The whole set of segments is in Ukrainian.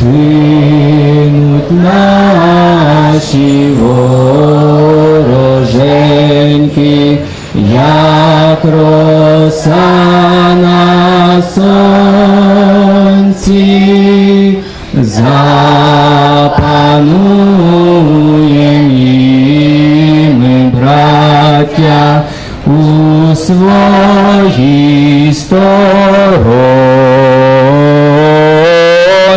згинуть наші вороженьки, як роса на сонці, запануєм ми, браття, у своїй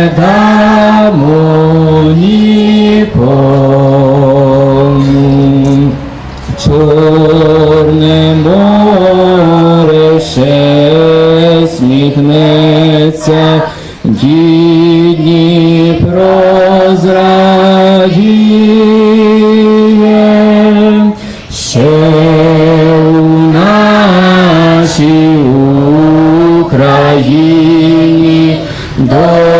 не дамо нікому. Чорне море ще сміхнеться, дідні прозрадіє, ще у нашій Україні доленька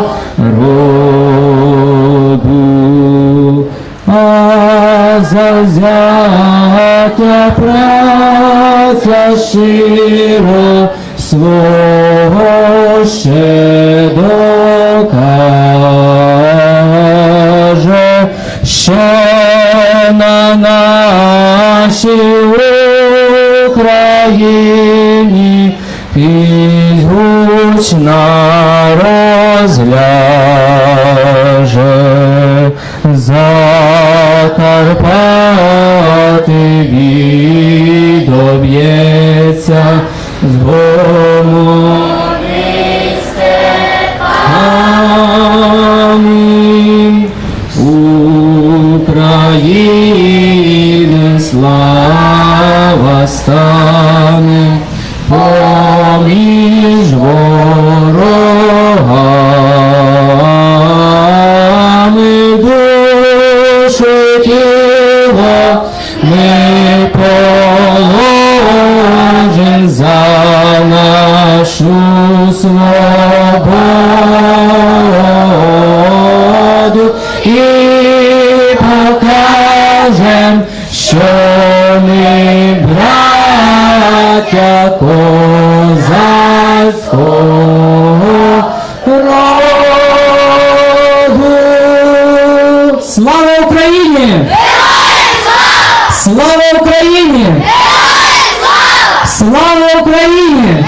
завзята праця щиро свого ще докаже, що на нашій Україні підгучна розляже Закарпати відоб'ється з гому України слава стане поміж ворогами козацького роду. Слава Україні! Слава Україні! Слава Україні!